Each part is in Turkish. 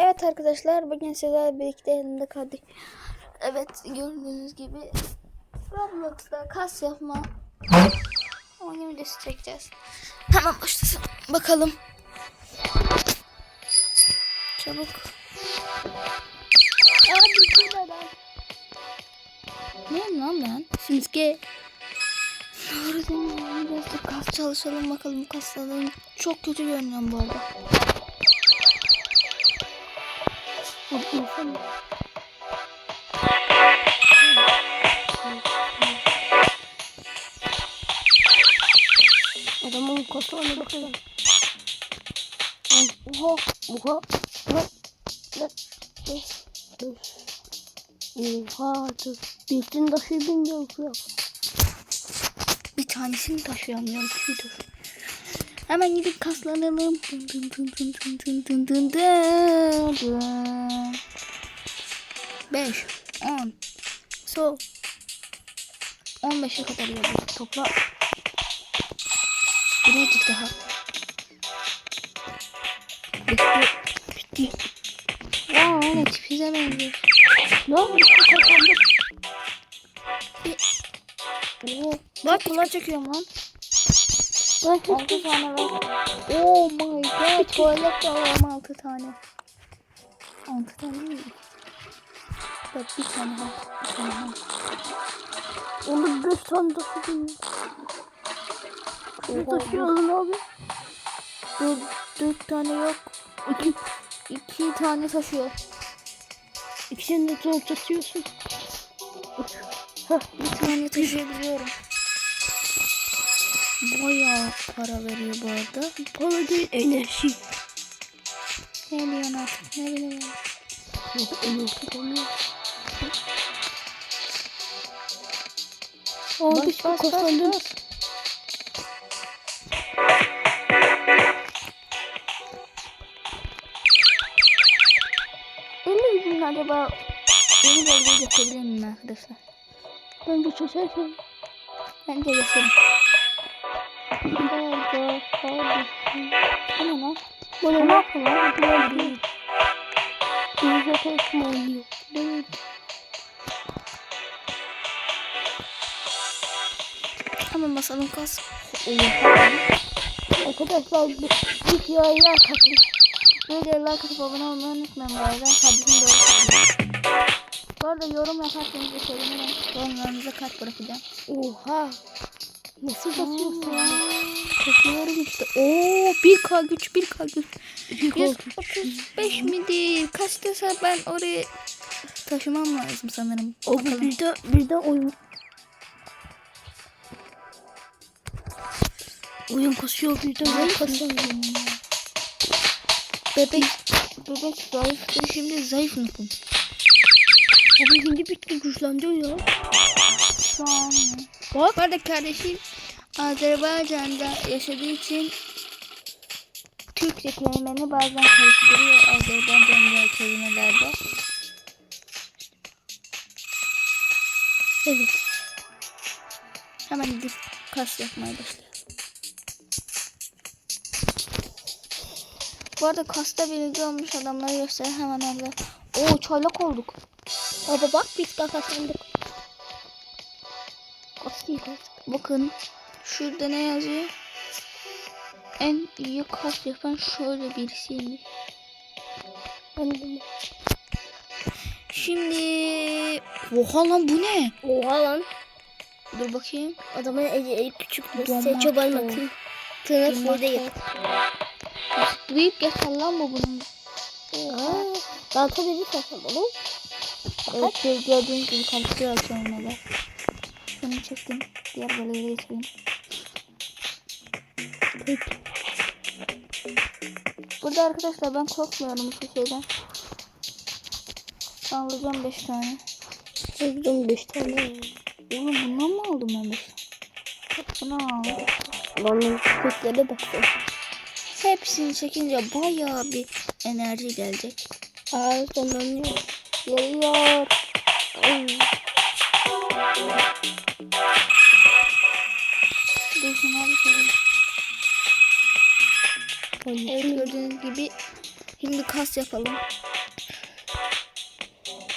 Evet arkadaşlar bugün sizlerle birlikte elimde kaldık. Evet gördüğünüz gibi Roblox'ta kas yapma oyun videosu çekeceğiz. Hemen başlasın bakalım. Çabuk. Abi bu neden? Ne lan ben? Simske. Doğru mi? Biraz kas çalışalım bakalım kaslarım çok kötü görünüyorum bu arada. İnsan. Adamın kafasına bakalım. Oha, oha, oha. Oha, bir taşı bilmiyorum ya. Bir tanesini taşıyamıyorum. Hemen gidip kaslanalım. Dın dın dın dın dın dın dın dın dın dın. Beş, on, so, on beşe kadar geldi. Topla. Birazcık daha. Bitti. Bitti. Aa, evet, bize benziyor. Ne oldu? Kazandık. Oo, bak bunlar çekiyorum lan. 6 tane var. Oh my god. Tuvalet de alalım 6 tane. 6 tane mi? Bak bir tane var. Bir tane var. Onda 5 tane taşıdım. Ne taşıyalım abi? 4, 4 tane yok. 2 2 tane taşıyor. İkisini de zor taşıyorsun. Heh, bir tane taşıyabiliyorum. Bayağı para veriyor bu arada. Para değil enerji. Ne diyorsun artık ne bileyim. Enerji demiyor. Abi bas, bas, kafalım. Bas, bas. Elli acaba yeni bölgeye getirebilir miyim arkadaşlar? Bence çözersin. Bence geçelim. Burada kardeşim. Bu ne lan? Bu ne lan? Bu ne lan? Bu ne lan? Bu ne lan? Bu ne lan? Bu ne lan? Hemen basalım kas. Arkadaşlar videoya like atın. Videoya like atıp abone olmayı unutmayın bu arada. Doğru söylüyor. Bu arada yorum yaparsanız da sevinirim. Yorumlarınıza kalp bırakacağım. Oha. Nasıl basıyorsun ya? Bakıyorum işte. Oo 1K güç 1K güç. 135 midir? Kaç dese ben oraya taşımam lazım sanırım. O bir de bir de oyun oyun kasıyor bir de ben kasıyorum. Bebek bebek zayıftı şimdi zayıf mısın? Abi şimdi bitti güçlendi ya. Şu an. Bak. Bu arada kardeşim Azerbaycan'da yaşadığı için Türkçe kelimeni bazen karıştırıyor Azerbaycan'da kelimelerde. Evet. Hemen gidip kas yapmaya başlayalım. Bu arada kasta birinci olmuş adamları göster hemen orada. Oo çaylak olduk. Baba bak biz kazandık. Kas değil kas. Bakın şurada ne yazıyor? En iyi kas yapan şöyle birisiymiş. Şimdi Oha lan bu ne? Oha lan. Dur bakayım. Adamın eli, eli küçük. Sen çoban bakın. Tırnak burada o. Büyük lan bu bunun. Aa, daha tabii bir sakın bunu. Evet bir gördüğünüz gibi kaliteli açıyorum da. Şunu çektim. Diğer bölgeye geçeyim. Burada arkadaşlar ben korkmuyorum bu şeyden. Ben alacağım 5 tane. Çektim 5 tane. Oğlum bundan mı aldım ben 5 Bunu aldım. Adamın köklere baksana. Hepsini çekince bayağı bir enerji gelecek. Aa sonlanıyor. Geliyor. Şunu bir şey. Evet gördüğünüz gibi Şimdi kas yapalım.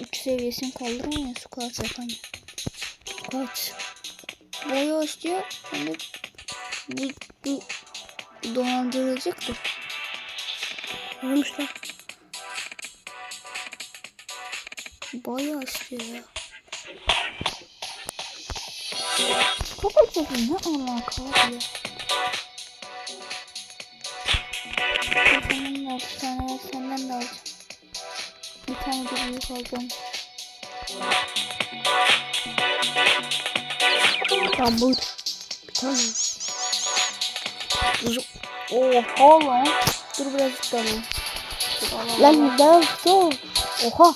3 seviyesini kaldıramıyor su kas yapamıyor. Kaç? Boyu istiyor. Hani bu, bu dolandırılacaktır. Varmış lan. Bayağı istiyor ya. Kabul sesi ne alaka ya? Senden de altı tane senden de alacağım. Bir tane de büyük alacağım. Tamam bu. Bir tane. Oha lan. Dur birazcık da alayım. Dur, al, al, al. Lan ben so. Oha.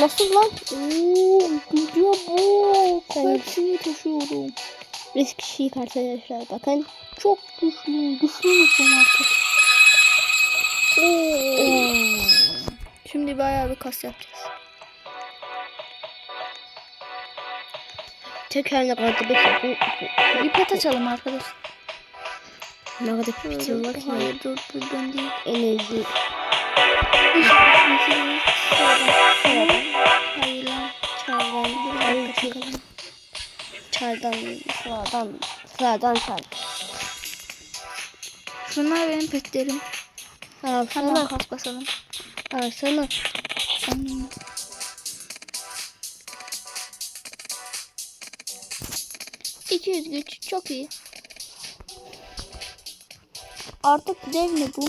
Nasıl lan? Oo, gidiyor bu. Hepsini taşıyorum. Risk kişiyi arkadaşlar bakın. Çok güçlü. Güçlü müsün artık? Oo. Şimdi bayağı bir kas yapacağız. Tekerle kaldı bir pet açalım arkadaş. Ne kadar bitiyor bak ya. Hayır dur buradan değil. Enerji. Hayır lan. Çaydan. Dakika bakalım. Çaydan. Sağdan. Sağdan çay. Şunlar benim petlerim. Al Hemen sana. kas basalım. Al sana. Hmm. ...200 güç çok iyi. Artık dev mi bu?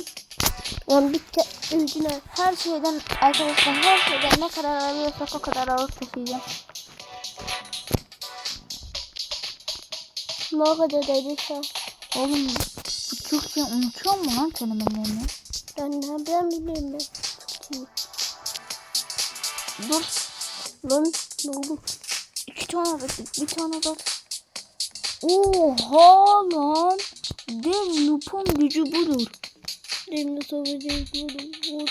Lan bitti. Üzdüler. Her şeyden arkadaşlar her şeyden ne kadar alıyorsak o kadar alıp taşıyacağım. Ne kadar dediyse. Oğlum bu Türkçe unutuyor mu lan kelimelerini? Ben ne ben bilmiyorum ben. Dur Lan ne oldu? iki tane de bir tane de. Oha lan. Dev Nup'un gücü budur. Benim de soracağım. Vurdum.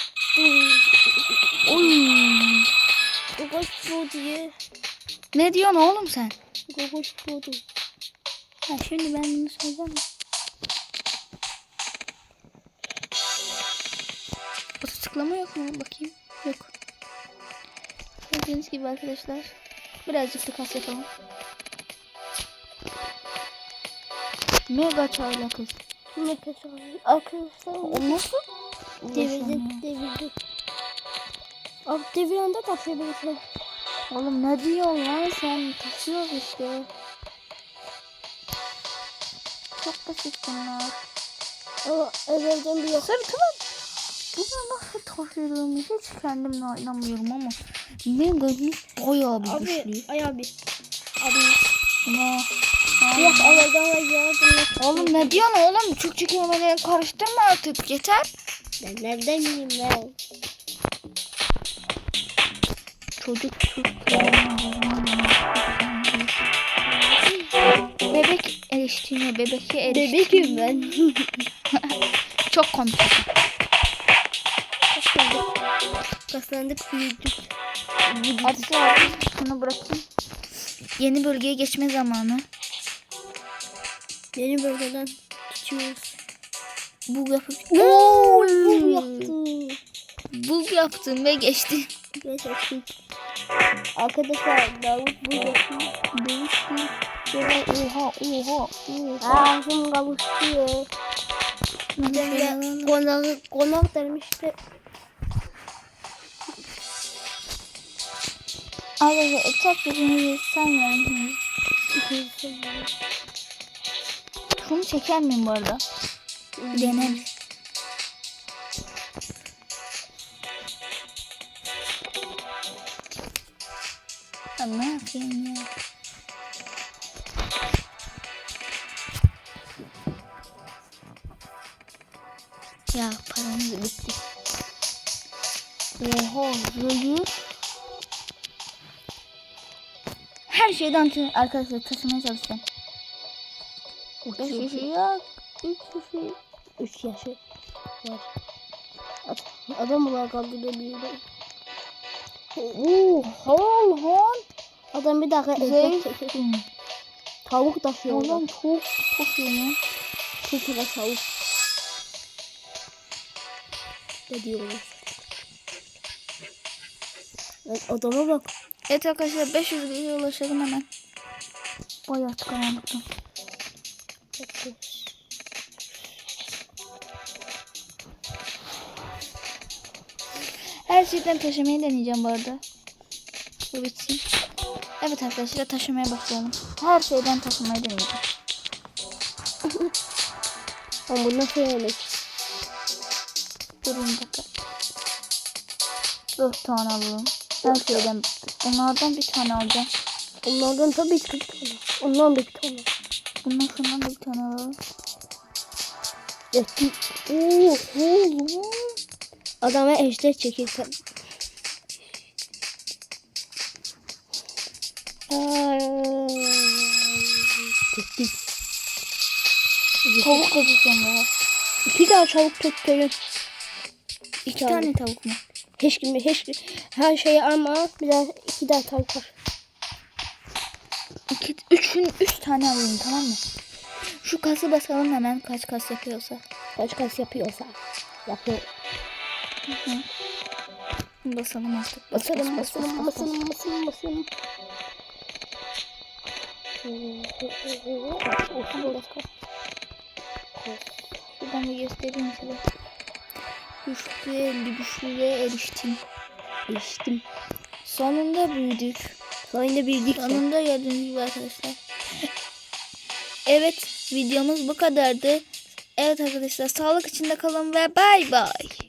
Oy. Kokoş bu diye. Ne diyorsun oğlum sen? Kokoş bu. Ha, şimdi ben bunu söyleyeceğim. tıklama yok mu? Bakayım. Yok. Gördüğünüz gibi arkadaşlar. Birazcık da kas yapalım. Mega çayla kız. Ne kadar Arkadaşlar O nasıl? devirdik devirdik. Abi devirende taşıyabilirsin. Oğlum ne diyorsun lan sen? Taşıyoruz işte. Çok basit bunlar. Ama evvelden bir yok. Tabii. Bunu nasıl taşıdığımı hiç kendimle inanmıyorum ama Mega bayağı bir Abi güçlü. ay abi. Abi. Ne? Yok evvelden var yardım. Oğlum ne diyorsun oğlum? Türkçe kelimeleri karıştırma artık yeter. Ben nereden bileyim ben? Çocuk Türk. Bebek eleştirme, bebeki eleştirme. Bebekim ben. Çok komik. Kaslandık büyüdük. Arkadaşlar şunu bırakayım. Yeni bölgeye geçme zamanı. Yeni bölgeden geçiyoruz. Bug yapıp... Oo, Oy! bu yaptı. Bug yaptım ve geçti. Arkadaşlar Davut bu yaptı. Oha oha oha. Ağzım kavuştu. Konak, konak demişti. Arkadaşlar etraf birini sen yani. Şunu çeker miyim bu arada? Ya ne yapayım ya? Ya paramız bitti. Oha zayıf. Her şeyden arkadaşlar taşımaya çalışacağım. Beş kişi yok. Üç kişi. Üç yaşı var. Ad- Adam olarak kaldırabiliyor. Oha lan. Adam bir dakika ekmek çekiyor. Zeytin. Tavuk taşıyor. Oğlum Oğlum. çok çok iyi. Çok tavuk. Ne diyorlar? Lan adama bak. Evet arkadaşlar 500 liraya ulaşalım hemen. Bayağı tıkanmıştım. Her şeyden taşımayı deneyeceğim bu arada. Bu bitsin. Evet arkadaşlar taşımaya başlayalım. Her şeyden taşımayı deneyeceğim. Ama bu nasıl yemek? Durun dakika. Dört tane alalım. Her şeyden. Onlardan bir tane alacağım. Onlardan tabii ki bir tane. Ondan da bir tane. Bundan şundan da bir tane alalım. Yetti. Oo, oo. Adama ejder çekirken. Yetti. Tavuk kapışacağım ya. İki tane çabuk tutturun. İki Tavuk. tane tavuk mu? Hiç gibi hiç her şeyi ama bir daha iki daha tavuk var. İki, üçün, üç tane alayım tamam mı? Şu kası basalım hemen kaç kas yapıyorsa. Kaç kas yapıyorsa. Yapıyor. Basalım artık. Bas, bas, Basalım bas, bas, basalım bas, bas. basalım basalım basalım. Şuradan bir göstereyim size. Güçlü, elli güçlüye eriştim. Geçtim. Sonunda büyüdük. Sonra bildik. Sonunda gördüğünüz gibi arkadaşlar. Evet videomuz bu kadardı. Evet arkadaşlar sağlık içinde kalın ve bay bay.